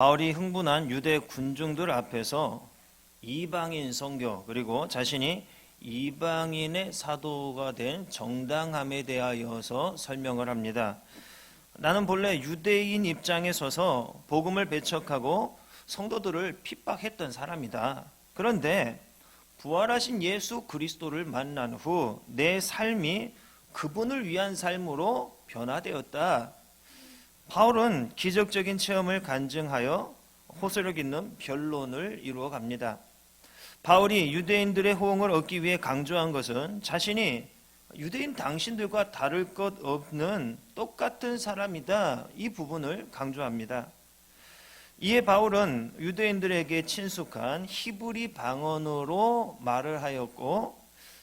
바울이 흥분한 유대 군중들 앞에서 이방인 선교 그리고 자신이 이방인의 사도가 된 정당함에 대하여서 설명을 합니다. 나는 본래 유대인 입장에 서서 복음을 배척하고 성도들을 핍박했던 사람이다. 그런데 부활하신 예수 그리스도를 만난 후 내 삶이 그분을 위한 삶으로 변화되었다. 바울은 기적적인 체험을 간증하여 호소력 있는 변론을 이루어 갑니다. 바울이 유대인들의 호응을 얻기 위해 강조한 것은 자신이 유대인 당신들과 다를 것 없는 똑같은 사람이다. 이 부분을 강조합니다. 이에 바울은 유대인들에게 친숙한 히브리 방언으로 말을 하였고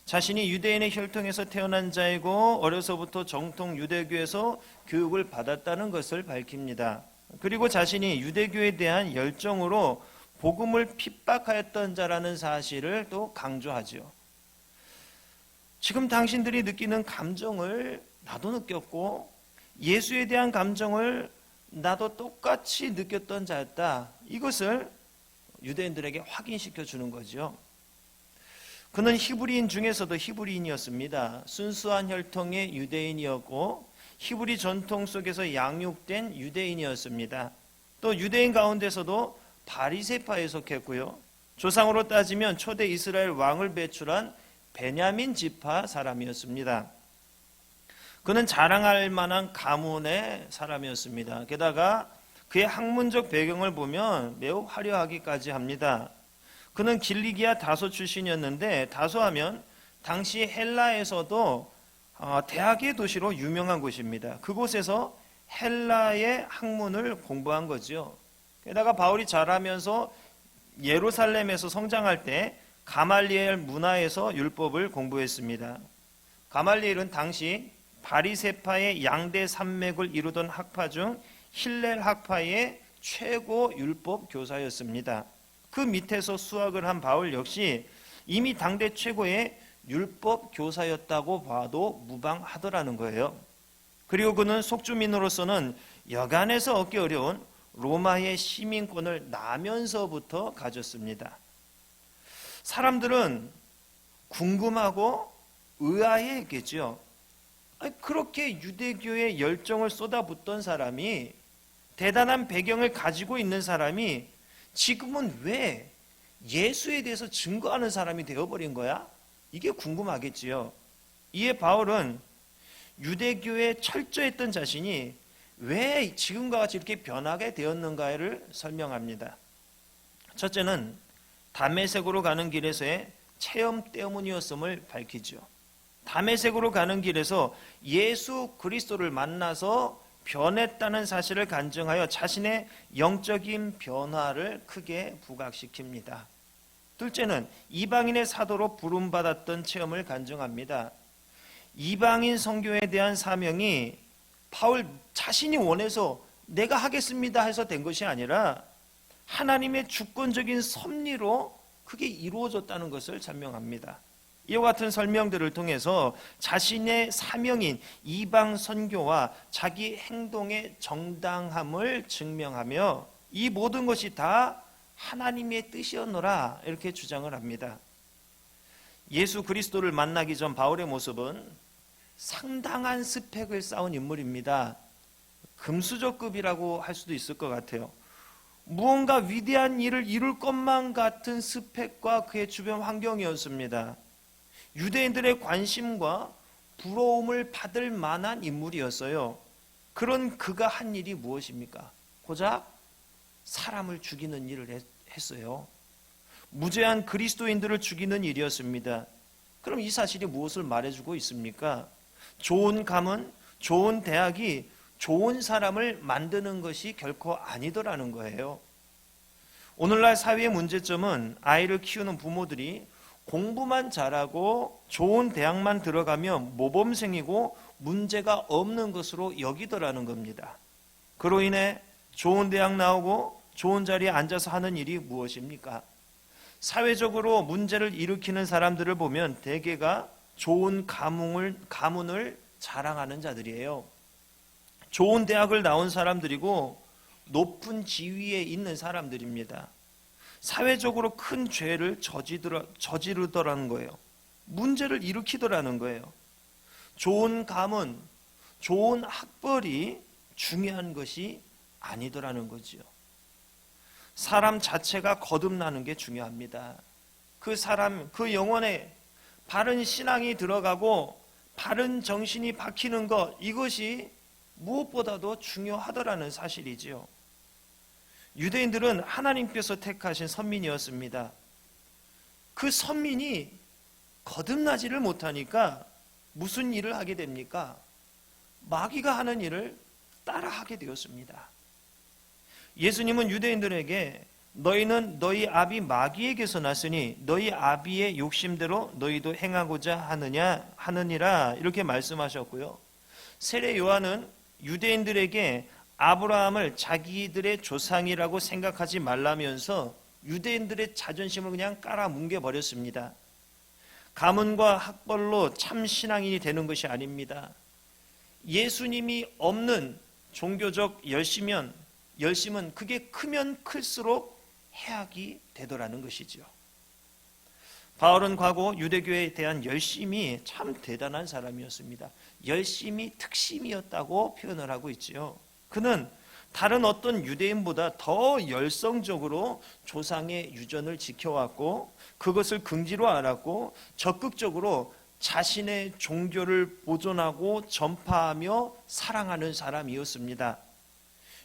자신이 유대인의 혈통에서 태어난 자이고 어려서부터 정통 유대교에서 교육을 받았다는 것을 밝힙니다. 그리고 자신이 유대교에 대한 열정으로 복음을 핍박하였던 자라는 사실을 또 강조하죠. 지금 당신들이 느끼는 감정을 나도 느꼈고 예수에 대한 감정을 나도 똑같이 느꼈던 자였다. 이것을 유대인들에게 확인시켜 주는 거죠. 그는 히브리인 중에서도 히브리인이었습니다. 순수한 혈통의 유대인이었고 히브리 전통 속에서 양육된 유대인이었습니다. 또 유대인 가운데서도 바리세파에 속했고요. 조상으로 따지면 초대 이스라엘 왕을 배출한 베냐민 지파 사람이었습니다. 그는 자랑할 만한 가문의 사람이었습니다. 게다가 그의 학문적 배경을 보면 매우 화려하기까지 합니다. 그는 길리기아 다소 출신이었는데 다소하면 당시 헬라에서도 어, 대학의 도시로 유명한 곳입니다. 그곳에서 헬라의 학문을 공부한 거죠. 게다가 바울이 자라면서 예루살렘에서 성장할 때 가말리엘 문화에서 율법을 공부했습니다. 가말리엘은 당시 바리세파의 양대 산맥을 이루던 학파 중 힐렐 학파의 최고 율법 교사였습니다. 그 밑에서 수학을 한 바울 역시 이미 당대 최고의 율법 교사였다고 봐도 무방하더라는 거예요. 그리고 그는 속주민으로서는 여간에서 얻기 어려운 로마의 시민권을 나면서부터 가졌습니다. 사람들은 궁금하고 의아해했겠죠. 그렇게 유대교의 열정을 쏟아붓던 사람이 대단한 배경을 가지고 있는 사람이 지금은 왜 예수에 대해서 증거하는 사람이 되어버린 거야? 이게 궁금하겠지요. 이에 바울은 유대교에 철저했던 자신이 왜 지금과 같이 이렇게 변하게 되었는가를 설명합니다. 첫째는 담에색으로 가는 길에서의 체험 때문이었음을 밝히죠. 담에색으로 가는 길에서 예수 그리스도를 만나서 변했다는 사실을 간증하여 자신의 영적인 변화를 크게 부각시킵니다. 둘째는 이방인의 사도로 부름받았던 체험을 간증합니다. 이방인 선교에 대한 사명이 바울 자신이 원해서 내가 하겠습니다 해서 된 것이 아니라 하나님의 주권적인 섭리로 그게 이루어졌다는 것을 설명합니다. 이와 같은 설명들을 통해서 자신의 사명인 이방 선교와 자기 행동의 정당함을 증명하며 이 모든 것이 다 하나님의 뜻이었노라 이렇게 주장을 합니다. 예수 그리스도를 만나기 전 바울의 모습은 상당한 스펙을 쌓은 인물입니다. 금수저급이라고 할 수도 있을 것 같아요. 무언가 위대한 일을 이룰 것만 같은 스펙과 그의 주변 환경이었습니다. 유대인들의 관심과 부러움을 받을 만한 인물이었어요. 그런 그가 한 일이 무엇입니까? 고작 사람을 죽이는 일을 했어요. 무죄한 그리스도인들을 죽이는 일이었습니다. 그럼 이 사실이 무엇을 말해주고 있습니까? 좋은 감은 좋은 대학이 좋은 사람을 만드는 것이 결코 아니더라는 거예요. 오늘날 사회의 문제점은 아이를 키우는 부모들이 공부만 잘하고 좋은 대학만 들어가면 모범생이고 문제가 없는 것으로 여기더라는 겁니다. 그로 인해 좋은 대학 나오고 좋은 자리에 앉아서 하는 일이 무엇입니까? 사회적으로 문제를 일으키는 사람들을 보면 대개가 좋은 가문을, 가문을 자랑하는 자들이에요. 좋은 대학을 나온 사람들이고 높은 지위에 있는 사람들입니다. 사회적으로 큰 죄를 저지르, 저지르더라는 거예요. 문제를 일으키더라는 거예요. 좋은 가문, 좋은 학벌이 중요한 것이 아니더라는 거지요. 사람 자체가 거듭나는 게 중요합니다. 그 사람, 그 영혼에 바른 신앙이 들어가고 바른 정신이 박히는 것, 이것이 무엇보다도 중요하더라는 사실이지요. 유대인들은 하나님께서 택하신 선민이었습니다. 그 선민이 거듭나지를 못하니까 무슨 일을 하게 됩니까? 마귀가 하는 일을 따라하게 되었습니다. 예수님은 유대인들에게 너희는 너희 아비 마귀에게서 났으니 너희 아비의 욕심대로 너희도 행하고자 하느냐 하느니라 이렇게 말씀하셨고요. 세례 요한은 유대인들에게 아브라함을 자기들의 조상이라고 생각하지 말라면서 유대인들의 자존심을 그냥 깔아뭉개 버렸습니다. 가문과 학벌로 참 신앙인이 되는 것이 아닙니다. 예수님이 없는 종교적 열심면 열심은 그게 크면 클수록 해악이 되더라는 것이죠. 바울은 과거 유대교에 대한 열심이 참 대단한 사람이었습니다. 열심이 특심이었다고 표현을 하고 있지요. 그는 다른 어떤 유대인보다 더 열성적으로 조상의 유전을 지켜왔고 그것을 긍지로 알았고 적극적으로 자신의 종교를 보존하고 전파하며 사랑하는 사람이었습니다.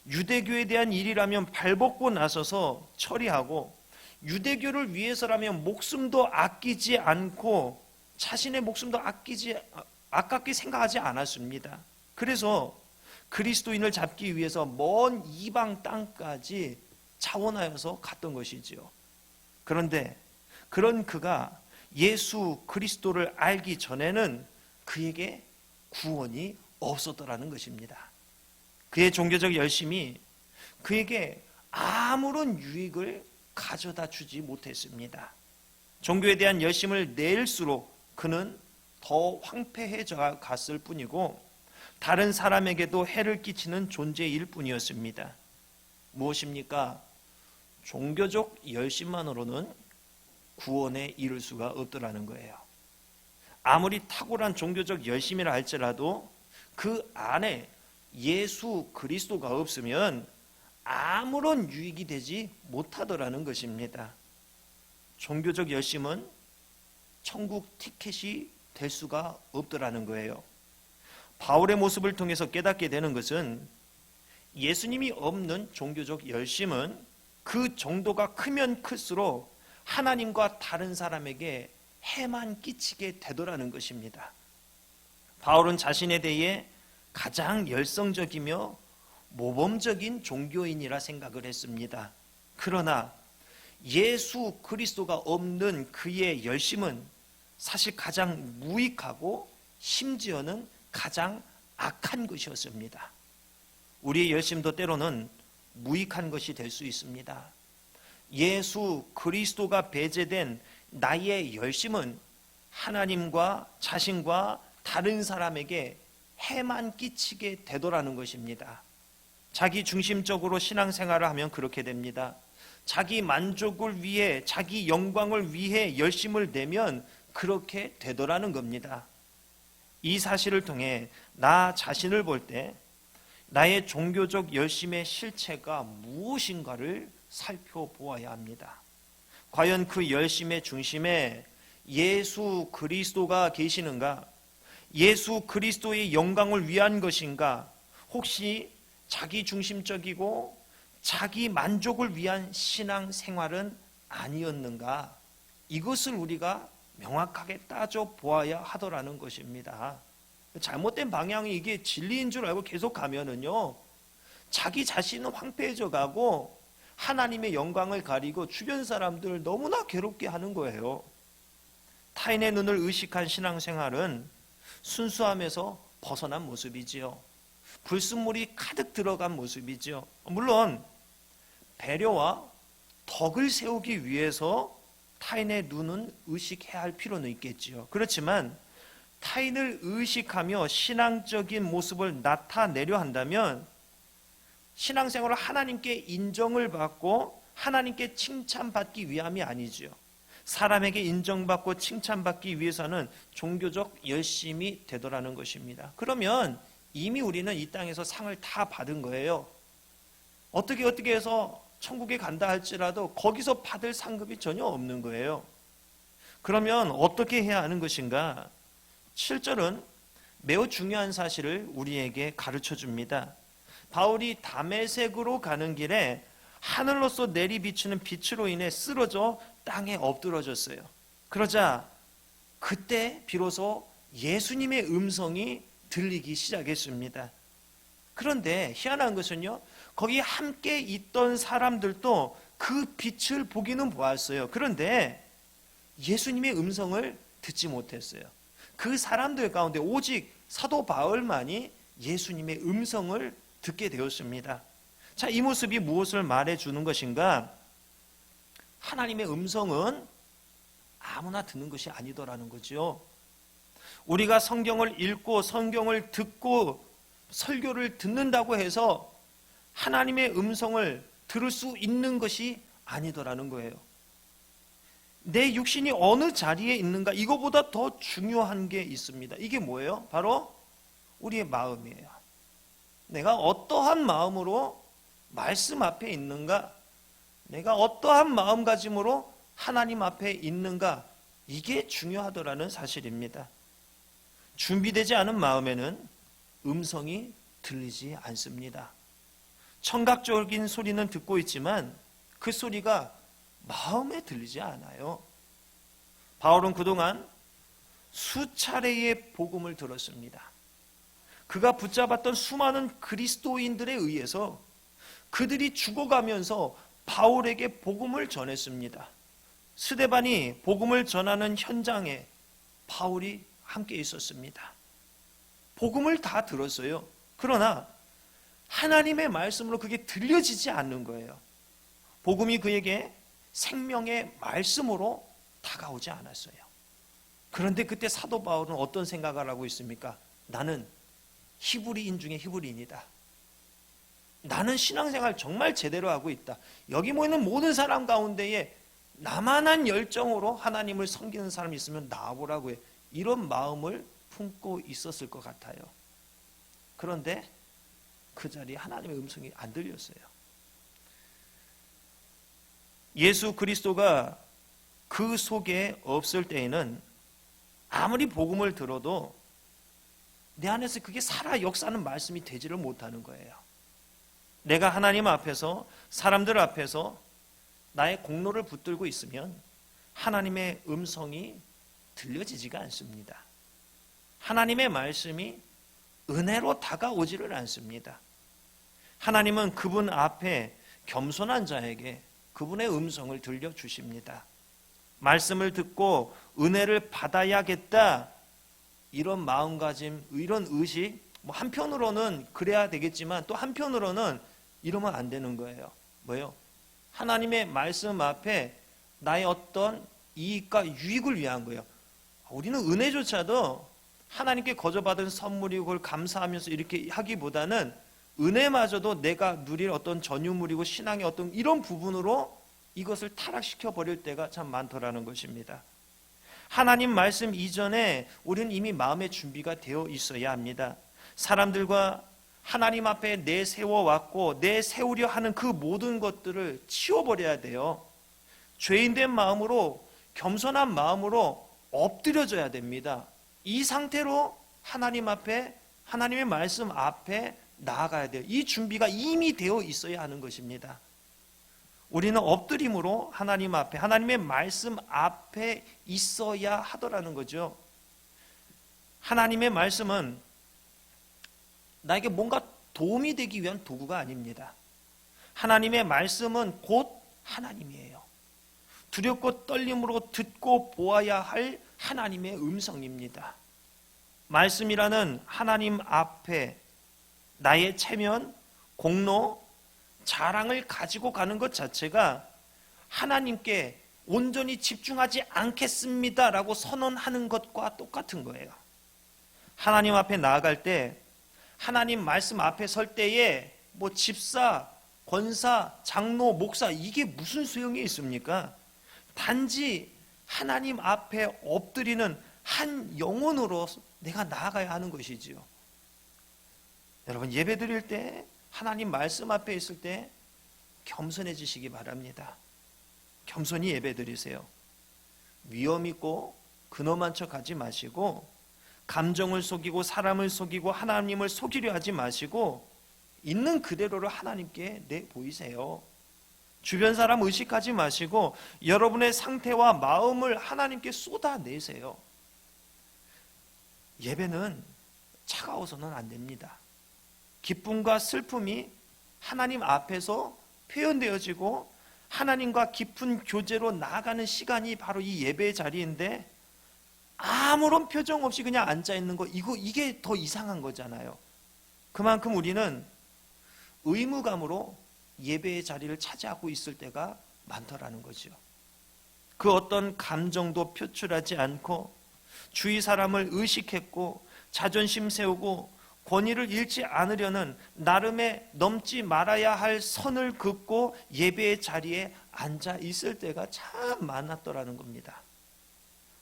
유대교에 대한 일이라면 발벗고 나서서 처리하고 유대교를 위해서라면 목숨도 아끼지 않고 자신의 목숨도 아끼지 아깝게 생각하지 않았습니다. 그래서 그리스도인을 잡기 위해서 먼 이방 땅까지 차원하여서 갔던 것이지요. 그런데 그런 그가 예수 그리스도를 알기 전에는 그에게 구원이 없었더라는 것입니다. 그의 종교적 열심이 그에게 아무런 유익을 가져다 주지 못했습니다. 종교에 대한 열심을 낼수록 그는 더 황폐해져 갔을 뿐이고 다른 사람에게도 해를 끼치는 존재일 뿐이었습니다. 무엇입니까? 종교적 열심만으로는 구원에 이를 수가 없더라는 거예요. 아무리 탁월한 종교적 열심이라 할지라도 그 안에 예수 그리스도가 없으면 아무런 유익이 되지 못하더라는 것입니다. 종교적 열심은 천국 티켓이 될 수가 없더라는 거예요. 바울의 모습을 통해서 깨닫게 되는 것은 예수님이 없는 종교적 열심은 그 정도가 크면 클수록 하나님과 다른 사람에게 해만 끼치게 되더라는 것입니다. 바울은 자신에 대해 가장 열성적이며 모범적인 종교인이라 생각을 했습니다. 그러나 예수 그리스도가 없는 그의 열심은 사실 가장 무익하고 심지어는 가장 악한 것이었습니다. 우리의 열심도 때로는 무익한 것이 될 수 있습니다. 예수 그리스도가 배제된 나의 열심은 하나님과 자신과 다른 사람에게 해만 끼치게 되더라는 것입니다. 자기 중심적으로 신앙생활을 하면 그렇게 됩니다. 자기 만족을 위해, 자기 영광을 위해 열심을 내면 그렇게 되더라는 겁니다. 이 사실을 통해 나 자신을 볼 때 나의 종교적 열심의 실체가 무엇인가를 살펴보아야 합니다. 과연 그 열심의 중심에 예수 그리스도가 계시는가? 예수 그리스도의 영광을 위한 것인가? 혹시 자기 중심적이고 자기 만족을 위한 신앙 생활은 아니었는가? 이것을 우리가 명확하게 따져 보아야 하더라는 것입니다. 잘못된 방향이 이게 진리인 줄 알고 계속 가면은요, 자기 자신은 황폐해져 가고 하나님의 영광을 가리고 주변 사람들 너무나 괴롭게 하는 거예요. 타인의 눈을 의식한 신앙생활은 순수함에서 벗어난 모습이지요. 불순물이 가득 들어간 모습이지요. 물론 배려와 덕을 세우기 위해서 타인의 눈은 의식해야 할 필요는 있겠지요. 그렇지만 타인을 의식하며 신앙적인 모습을 나타내려 한다면 신앙생활을 하나님께 인정을 받고 하나님께 칭찬받기 위함이 아니지요. 사람에게 인정받고 칭찬받기 위해서는 종교적 열심이 되더라는 것입니다. 그러면 이미 우리는 이 땅에서 상을 다 받은 거예요. 어떻게 어떻게 해서 천국에 간다 할지라도 거기서 받을 상급이 전혀 없는 거예요. 그러면 어떻게 해야 하는 것인가? 7절은 매우 중요한 사실을 우리에게 가르쳐 줍니다. 바울이 담에색으로 가는 길에 하늘로서 내리 비추는 빛으로 인해 쓰러져 땅에 엎드러졌어요. 그러자 그때 비로소 예수님의 음성이 들리기 시작했습니다. 그런데 희한한 것은요, 거기 함께 있던 사람들도 그 빛을 보기는 보았어요. 그런데 예수님의 음성을 듣지 못했어요. 그 사람들 가운데 오직 사도 바울만이 예수님의 음성을 듣게 되었습니다. 자, 이 모습이 무엇을 말해 주는 것인가? 하나님의 음성은 아무나 듣는 것이 아니더라는 거죠. 우리가 성경을 읽고 성경을 듣고 설교를 듣는다고 해서 하나님의 음성을 들을 수 있는 것이 아니더라는 거예요. 내 육신이 어느 자리에 있는가 이거보다 더 중요한 게 있습니다. 이게 뭐예요? 바로 우리의 마음이에요. 내가 어떠한 마음으로 말씀 앞에 있는가? 내가 어떠한 마음가짐으로 하나님 앞에 있는가? 이게 중요하더라는 사실입니다. 준비되지 않은 마음에는 음성이 들리지 않습니다. 청각적인 소리는 듣고 있지만 그 소리가 마음에 들리지 않아요. 바울은 그동안 수차례의 복음을 들었습니다. 그가 붙잡았던 수많은 그리스도인들에 의해서 그들이 죽어가면서 바울에게 복음을 전했습니다. 스데반이 복음을 전하는 현장에 바울이 함께 있었습니다. 복음을 다 들었어요. 그러나 하나님의 말씀으로 그게 들려지지 않는 거예요. 복음이 그에게 생명의 말씀으로 다가오지 않았어요. 그런데 그때 사도 바울은 어떤 생각을 하고 있습니까? 나는 히브리인 중에 히브리인이다. 나는 신앙생활 정말 제대로 하고 있다. 여기 모이는 모든 사람 가운데에 나만한 열정으로 하나님을 섬기는 사람이 있으면 나와보라고 해. 이런 마음을 품고 있었을 것 같아요. 그런데 그 자리에 하나님의 음성이 안 들렸어요. 예수 그리스도가 그 속에 없을 때에는 아무리 복음을 들어도 내 안에서 그게 살아 역사하는 말씀이 되지를 못하는 거예요. 내가 하나님 앞에서 사람들 앞에서 나의 공로를 붙들고 있으면 하나님의 음성이 들려지지가 않습니다. 하나님의 말씀이 은혜로 다가오지를 않습니다. 하나님은 그분 앞에 겸손한 자에게 그분의 음성을 들려주십니다. 말씀을 듣고 은혜를 받아야겠다. 이런 마음가짐, 이런 의식, 뭐 한편으로는 그래야 되겠지만 또 한편으로는 이러면 안 되는 거예요. 뭐요? 하나님의 말씀 앞에 나의 어떤 이익과 유익을 위한 거예요. 우리는 은혜조차도 하나님께 거저받은 선물이고 그걸 감사하면서 이렇게 하기보다는 은혜마저도 내가 누릴 어떤 전유물이고 신앙의 어떤 이런 부분으로 이것을 타락시켜 버릴 때가 참 많더라는 것입니다. 하나님 말씀 이전에 우리는 이미 마음의 준비가 되어 있어야 합니다. 사람들과 하나님 앞에 내세워 왔고 내세우려 하는 그 모든 것들을 치워 버려야 돼요. 죄인된 마음으로 겸손한 마음으로 엎드려져야 됩니다. 이 상태로 하나님 앞에 하나님의 말씀 앞에 나아가야 돼요. 이 준비가 이미 되어 있어야 하는 것입니다. 우리는 엎드림으로 하나님 앞에 하나님의 말씀 앞에 있어야 하더라는 거죠. 하나님의 말씀은 나에게 뭔가 도움이 되기 위한 도구가 아닙니다. 하나님의 말씀은 곧 하나님이에요. 두렵고 떨림으로 듣고 보아야 할 하나님의 음성입니다. 말씀이라는 하나님 앞에 나의 체면, 공로, 자랑을 가지고 가는 것 자체가 하나님께 온전히 집중하지 않겠습니다라고 선언하는 것과 똑같은 거예요. 하나님 앞에 나아갈 때 하나님 말씀 앞에 설 때에 뭐 집사, 권사, 장로, 목사 이게 무슨 소용이 있습니까? 단지 하나님 앞에 엎드리는 한 영혼으로 내가 나아가야 하는 것이지요. 여러분 예배 드릴 때 하나님 말씀 앞에 있을 때 겸손해지시기 바랍니다. 겸손히 예배 드리세요. 위험 있고 근엄한 척 하지 마시고 감정을 속이고 사람을 속이고 하나님을 속이려 하지 마시고 있는 그대로를 하나님께 내 보이세요. 주변 사람 의식하지 마시고 여러분의 상태와 마음을 하나님께 쏟아내세요. 예배는 차가워서는 안 됩니다. 기쁨과 슬픔이 하나님 앞에서 표현되어지고 하나님과 깊은 교제로 나아가는 시간이 바로 이 예배 자리인데 아무런 표정 없이 그냥 앉아 있는 거 이거 이게 더 이상한 거잖아요. 그만큼 우리는 의무감으로 예배의 자리를 차지하고 있을 때가 많더라는 거죠. 그 어떤 감정도 표출하지 않고 주위 사람을 의식했고 자존심 세우고 권위를 잃지 않으려는 나름의 넘지 말아야 할 선을 긋고 예배의 자리에 앉아 있을 때가 참 많았더라는 겁니다.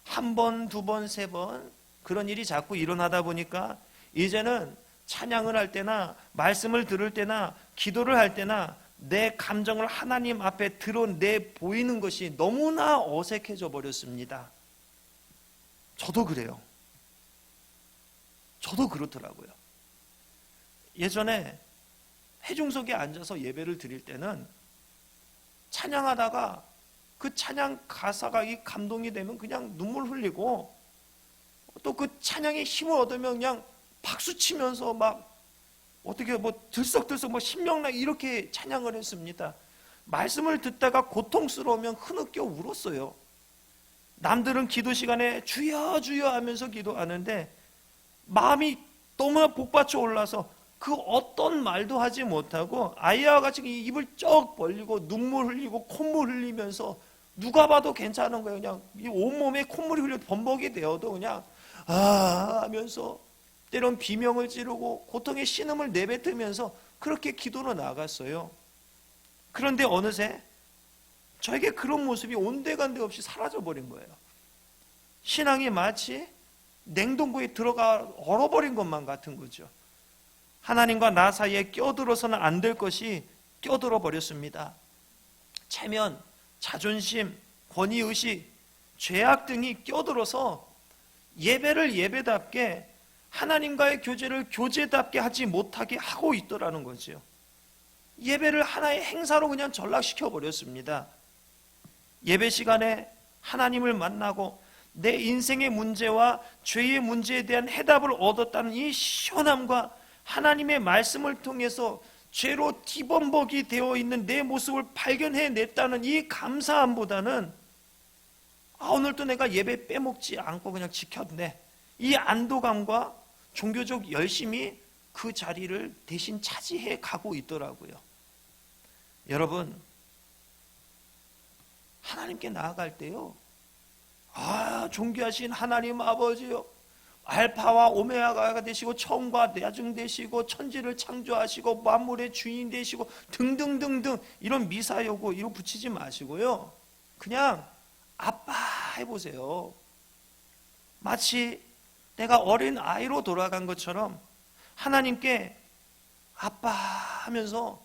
한 번, 두 번, 세 번 그런 일이 자꾸 일어나다 보니까 이제는 찬양을 할 때나 말씀을 들을 때나 기도를 할 때나 내 감정을 하나님 앞에 드러내 보이는 것이 너무나 어색해져 버렸습니다. 저도 그래요. 저도 그렇더라고요. 예전에 회중석에 앉아서 예배를 드릴 때는 찬양하다가 그 찬양 가사가 이 감동이 되면 그냥 눈물 흘리고 또 그 찬양의 힘을 얻으면 그냥 박수 치면서 막 어떻게 뭐 들썩들썩 뭐 신명나 이렇게 찬양을 했습니다. 말씀을 듣다가 고통스러우면 흐느껴 울었어요. 남들은 기도 시간에 주여 주여 하면서 기도하는데 마음이 너무나 복받쳐 올라서 그 어떤 말도 하지 못하고 아이와 같이 입을 쩍 벌리고 눈물 흘리고 콧물 흘리면서 누가 봐도 괜찮은 거예요. 그냥 이 온몸에 콧물이 흘려 범벅이 되어도 그냥 아 하면서 때론 비명을 지르고 고통의 신음을 내뱉으면서 그렇게 기도로 나갔어요. 그런데 어느새 저에게 그런 모습이 온데간데 없이 사라져 버린 거예요. 신앙이 마치 냉동고에 들어가 얼어버린 것만 같은 거죠. 하나님과 나 사이에 껴들어서는 안 될 것이 껴들어 버렸습니다. 체면, 자존심, 권위의식, 죄악 등이 껴들어서 예배를 예배답게 하나님과의 교제를 교제답게 하지 못하게 하고 있더라는 거죠. 예배를 하나의 행사로 그냥 전락시켜 버렸습니다. 예배 시간에 하나님을 만나고 내 인생의 문제와 죄의 문제에 대한 해답을 얻었다는 이 시원함과 하나님의 말씀을 통해서 죄로 뒤범벅이 되어 있는 내 모습을 발견해 냈다는 이 감사함보다는 아, 오늘도 내가 예배 빼먹지 않고 그냥 지켰네. 이 안도감과 종교적 열심이 그 자리를 대신 차지해 가고 있더라고요. 여러분, 하나님께 나아갈 때요. 아, 존귀하신 하나님 아버지요. 알파와 오메가가 되시고 처음과 나중 되시고 천지를 창조하시고 만물의 주인 되시고 등등등등 이런 미사여고 이거 붙이지 마시고요. 그냥 아빠 해 보세요. 마치 내가 어린 아이로 돌아간 것처럼 하나님께 아빠 하면서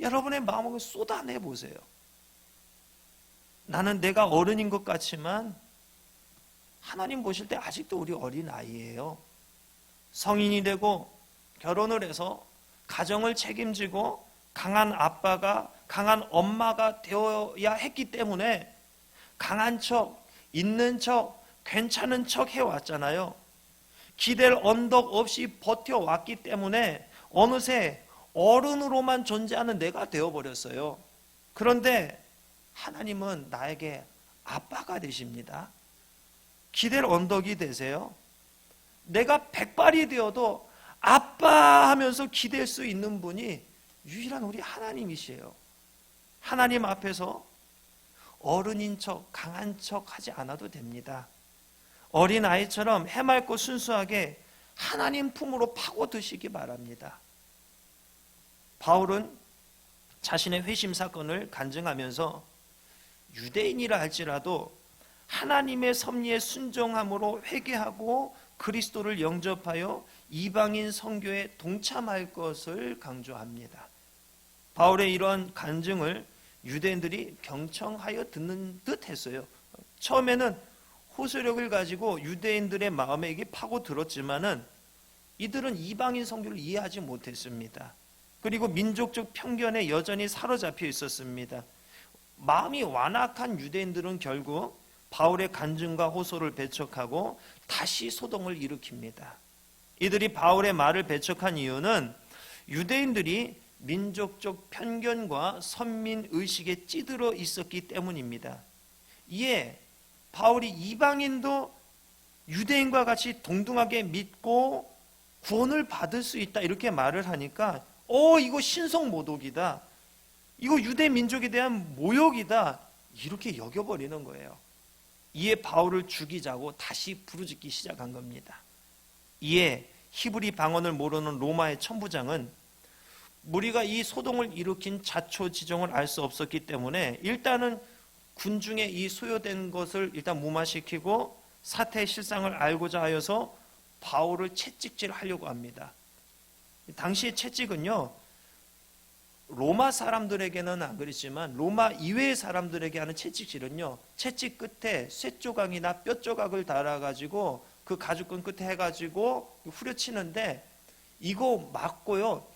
여러분의 마음을 쏟아내 보세요. 나는 내가 어른인 것 같지만 하나님 보실 때 아직도 우리 어린 아이예요. 성인이 되고 결혼을 해서 가정을 책임지고 강한 아빠가 강한 엄마가 되어야 했기 때문에 강한 척, 있는 척, 괜찮은 척 해왔잖아요. 기댈 언덕 없이 버텨왔기 때문에 어느새 어른으로만 존재하는 내가 되어버렸어요. 그런데 하나님은 나에게 아빠가 되십니다. 기댈 언덕이 되세요. 내가 백발이 되어도 아빠 하면서 기댈 수 있는 분이 유일한 우리 하나님이시에요. 하나님 앞에서 어른인 척, 강한 척 하지 않아도 됩니다. 어린 아이처럼 해맑고 순수하게 하나님 품으로 파고드시기 바랍니다. 바울은 자신의 회심 사건을 간증하면서 유대인이라 할지라도 하나님의 섭리에 순종함으로 회개하고 그리스도를 영접하여 이방인 선교에 동참할 것을 강조합니다. 바울의 이러한 간증을 유대인들이 경청하여 듣는 듯 했어요. 처음에는 호소력을 가지고 유대인들의 마음에 이게 파고 들었지만은 이들은 이방인 선교를 이해하지 못했습니다. 그리고 민족적 편견에 여전히 사로잡혀 있었습니다. 마음이 완악한 유대인들은 결국 바울의 간증과 호소를 배척하고 다시 소동을 일으킵니다. 이들이 바울의 말을 배척한 이유는 유대인들이 민족적 편견과 선민 의식에 찌들어 있었기 때문입니다. 이에 바울이 이방인도 유대인과 같이 동등하게 믿고 구원을 받을 수 있다 이렇게 말을 하니까 어 이거 신성 모독이다. 이거 유대 민족에 대한 모욕이다. 이렇게 여겨 버리는 거예요. 이에 바울을 죽이자고 다시 부르짖기 시작한 겁니다. 이에 히브리 방언을 모르는 로마의 천부장은 무리가 이 소동을 일으킨 자초지종을 알 수 없었기 때문에 일단은 군중에 이 소요된 것을 일단 무마시키고 사태의 실상을 알고자 하여서 바울을 채찍질하려고 합니다. 당시의 채찍은요 로마 사람들에게는 안 그랬지만 로마 이외의 사람들에게 하는 채찍질은요 채찍 끝에 쇠조각이나 뼈 조각을 달아 가지고 그 가죽끈 끝에 해 가지고 후려치는데 이거 맞고요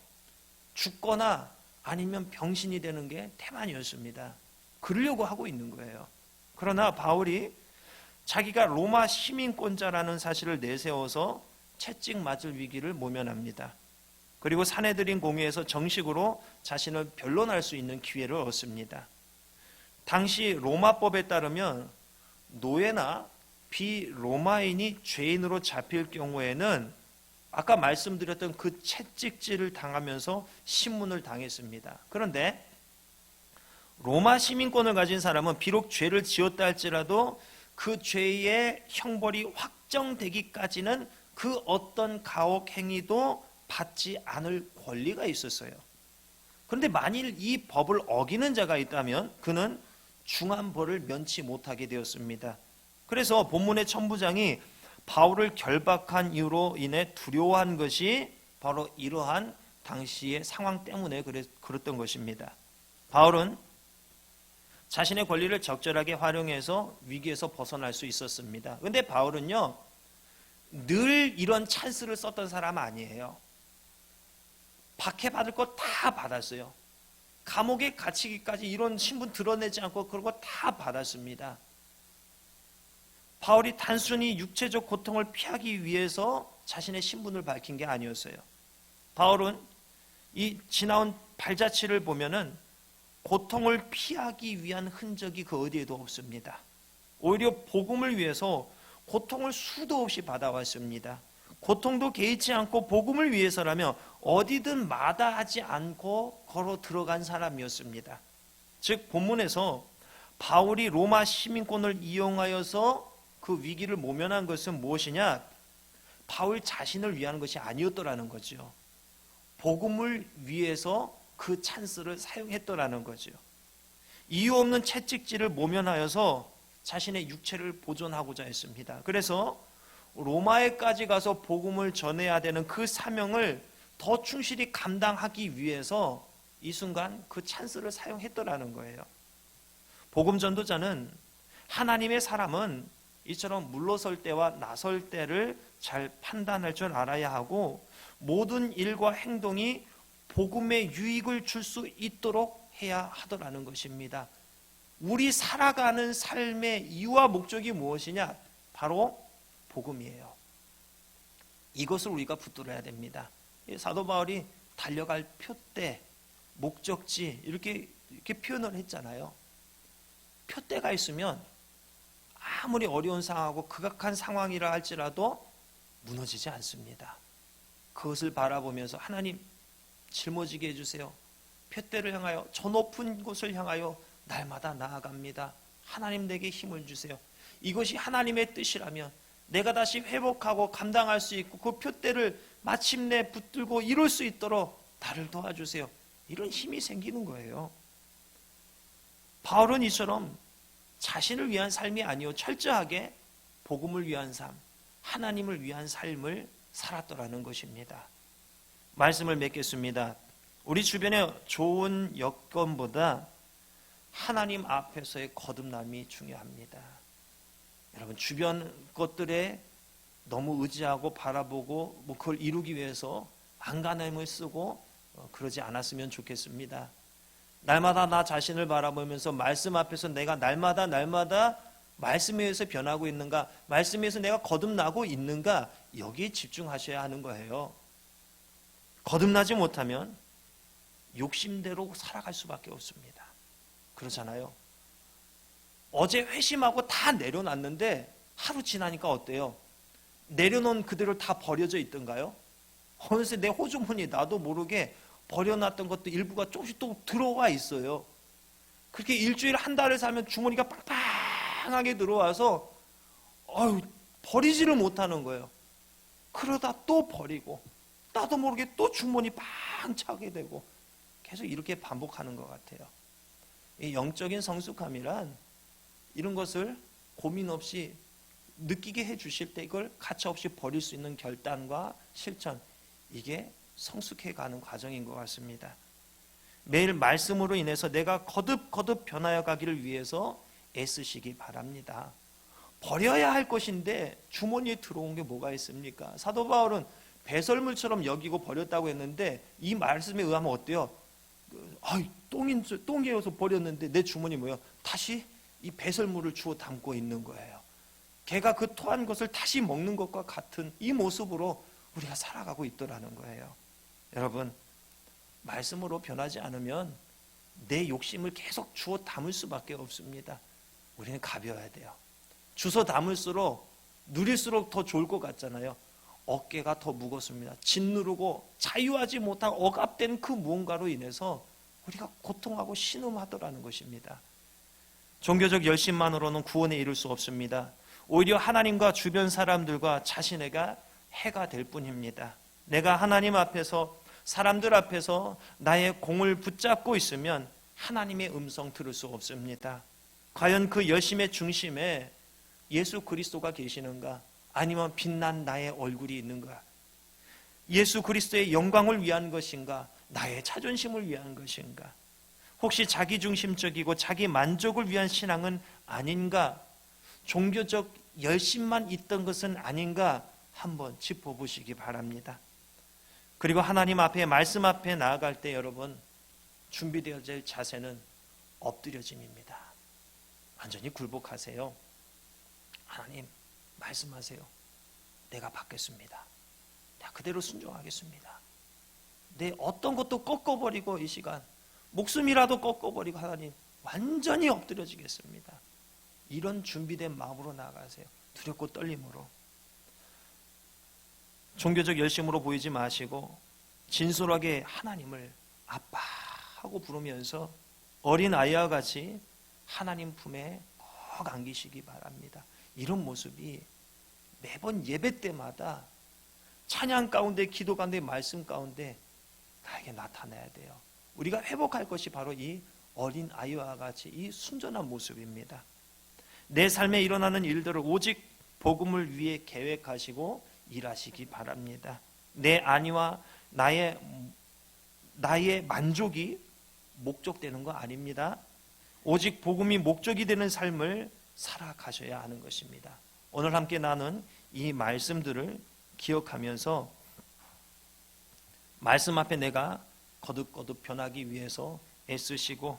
죽거나 아니면 병신이 되는 게 태만이었습니다. 그러려고 하고 있는 거예요. 그러나 바울이 자기가 로마 시민권자라는 사실을 내세워서 채찍 맞을 위기를 모면합니다. 그리고 사내들인 공회에서 정식으로 자신을 변론할 수 있는 기회를 얻습니다. 당시 로마법에 따르면 노예나 비로마인이 죄인으로 잡힐 경우에는 아까 말씀드렸던 그 채찍질을 당하면서 신문을 당했습니다. 그런데 로마 시민권을 가진 사람은 비록 죄를 지었다 할지라도 그 죄의 형벌이 확정되기까지는 그 어떤 가혹 행위도 받지 않을 권리가 있었어요. 그런데 만일 이 법을 어기는 자가 있다면 그는 중한 벌을 면치 못하게 되었습니다. 그래서 본문의 천부장이 바울을 결박한 이유로 인해 두려워한 것이 바로 이러한 당시의 상황 때문에 그랬던 것입니다. 바울은 자신의 권리를 적절하게 활용해서 위기에서 벗어날 수 있었습니다. 근데 바울은요, 늘 이런 찬스를 썼던 사람 아니에요. 박해받을 거다 받았어요. 감옥에 갇히기까지 이런 신분 드러내지 않고 그런 거 다 받았습니다. 바울이 단순히 육체적 고통을 피하기 위해서 자신의 신분을 밝힌 게 아니었어요. 바울은 이 지나온 발자취를 보면은 고통을 피하기 위한 흔적이 그 어디에도 없습니다. 오히려 복음을 위해서 고통을 수도 없이 받아왔습니다. 고통도 개의치 않고 복음을 위해서라면 어디든 마다하지 않고 걸어 들어간 사람이었습니다. 즉 본문에서 바울이 로마 시민권을 이용하여서 그 위기를 모면한 것은 무엇이냐? 바울 자신을 위한 것이 아니었더라는 거죠. 복음을 위해서 그 찬스를 사용했더라는 거죠. 이유 없는 채찍질을 모면하여서 자신의 육체를 보존하고자 했습니다. 그래서 로마에까지 가서 복음을 전해야 되는 그 사명을 더 충실히 감당하기 위해서 이 순간 그 찬스를 사용했더라는 거예요. 복음 전도자는 하나님의 사람은 이처럼 물러설 때와 나설 때를 잘 판단할 줄 알아야 하고 모든 일과 행동이 복음의 유익을 줄 수 있도록 해야 하더라는 것입니다. 우리 살아가는 삶의 이유와 목적이 무엇이냐? 바로 복음이에요. 이것을 우리가 붙들어야 됩니다. 사도 바울이 달려갈 표대, 목적지 이렇게 이렇게 표현을 했잖아요. 표대가 있으면 아무리 어려운 상황하고 극악한 상황이라 할지라도 무너지지 않습니다. 그것을 바라보면서 하나님 짊어지게 해주세요. 표대를 향하여 저 높은 곳을 향하여 날마다 나아갑니다. 하나님 내게 힘을 주세요. 이것이 하나님의 뜻이라면 내가 다시 회복하고 감당할 수 있고 그 표대를 마침내 붙들고 이룰 수 있도록 나를 도와주세요. 이런 힘이 생기는 거예요. 바울은 이처럼 자신을 위한 삶이 아니요 철저하게 복음을 위한 삶, 하나님을 위한 삶을 살았더라는 것입니다. 말씀을 맺겠습니다. 우리 주변에 좋은 여건보다 하나님 앞에서의 거듭남이 중요합니다. 여러분 주변 것들에 너무 의지하고 바라보고 뭐 그걸 이루기 위해서 안간힘을 쓰고 어, 그러지 않았으면 좋겠습니다. 날마다 나 자신을 바라보면서 말씀 앞에서 내가 날마다 날마다 말씀에 의해서 변하고 있는가, 말씀에 의해서 내가 거듭나고 있는가 여기에 집중하셔야 하는 거예요. 거듭나지 못하면 욕심대로 살아갈 수밖에 없습니다. 그렇잖아요. 어제 회심하고 다 내려놨는데 하루 지나니까 어때요? 내려놓은 그대로 다 버려져 있던가요? 어느새 내 호주머니 나도 모르게 버려놨던 것도 일부가 조금씩 또 들어와 있어요. 그렇게 일주일 한 달을 살면 주머니가 빵빵하게 들어와서 어휴, 버리지를 못하는 거예요. 그러다 또 버리고 나도 모르게 또 주머니 빵 차게 되고 계속 이렇게 반복하는 것 같아요. 이 영적인 성숙함이란 이런 것을 고민 없이 느끼게 해 주실 때 이걸 가차 없이 버릴 수 있는 결단과 실천 이게 성숙해 가는 과정인 것 같습니다. 매일 말씀으로 인해서 내가 거듭거듭 변하여 가기를 위해서 애쓰시기 바랍니다. 버려야 할 것인데 주머니에 들어온 게 뭐가 있습니까? 사도 바울은 배설물처럼 여기고 버렸다고 했는데 이 말씀에 의하면 어때요? 그, 아이, 똥인 줄- 똥이어서 버렸는데 내 주머니 뭐예요? 다시 이 배설물을 주워 담고 있는 거예요. 개가 그 토한 것을 다시 먹는 것과 같은 이 모습으로 우리가 살아가고 있더라는 거예요. 여러분, 말씀으로 변하지 않으면 내 욕심을 계속 주워 담을 수밖에 없습니다. 우리는 가벼워야 돼요. 주워 담을수록 누릴수록 더 좋을 것 같잖아요. 어깨가 더 무겁습니다. 짓누르고 자유하지 못한 억압된 그 무언가로 인해서 우리가 고통하고 신음하더라는 것입니다. 종교적 열심만으로는 구원에 이를 수 없습니다. 오히려 하나님과 주변 사람들과 자신에게 해가 될 뿐입니다. 내가 하나님 앞에서 사람들 앞에서 나의 공을 붙잡고 있으면 하나님의 음성 들을 수 없습니다. 과연 그 열심의 중심에 예수 그리스도가 계시는가? 아니면 빛난 나의 얼굴이 있는가? 예수 그리스도의 영광을 위한 것인가? 나의 자존심을 위한 것인가? 혹시 자기 중심적이고 자기 만족을 위한 신앙은 아닌가? 종교적 열심만 있던 것은 아닌가? 한번 짚어보시기 바랍니다. 그리고 하나님 앞에 말씀 앞에 나아갈 때 여러분 준비되어야 될 자세는 엎드려짐입니다. 완전히 굴복하세요. 하나님 말씀하세요. 내가 받겠습니다. 내가 그대로 순종하겠습니다. 내 어떤 것도 꺾어버리고 이 시간 목숨이라도 꺾어버리고 하나님 완전히 엎드려지겠습니다. 이런 준비된 마음으로 나아가세요. 두렵고 떨림으로. 종교적 열심으로 보이지 마시고 진솔하게 하나님을 아빠 하고 부르면서 어린 아이와 같이 하나님 품에 꼭 안기시기 바랍니다. 이런 모습이 매번 예배 때마다 찬양 가운데 기도 가운데 말씀 가운데 나에게 나타나야 돼요. 우리가 회복할 것이 바로 이 어린 아이와 같이 이 순전한 모습입니다. 내 삶에 일어나는 일들을 오직 복음을 위해 계획하시고 일하시기 바랍니다. 내 안위와 나의 나의 만족이 목적되는 거 아닙니다. 오직 복음이 목적이 되는 삶을 살아가셔야 하는 것입니다. 오늘 함께 나눈 이 말씀들을 기억하면서 말씀 앞에 내가 거듭거듭 변하기 위해서 애쓰시고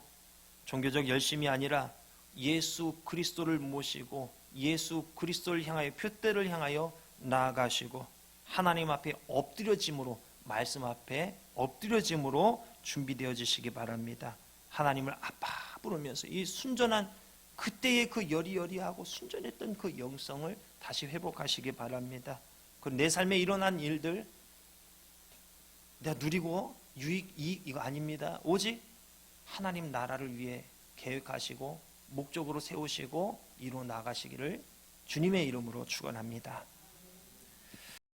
종교적 열심이 아니라 예수 그리스도를 모시고 예수 그리스도를 향하여 표대를 향하여 나아가시고 하나님 앞에 엎드려짐으로 말씀 앞에 엎드려짐으로 준비되어지시기 바랍니다. 하나님을 아빠 부르면서 이 순전한 그때의 그 여리여리하고 순전했던 그 영성을 다시 회복하시기 바랍니다. 그리고 내 삶에 일어난 일들 내가 누리고 유익 이익 이거 아닙니다. 오직 하나님 나라를 위해 계획하시고 목적으로 세우시고 이루어 나가시기를 주님의 이름으로 축원합니다.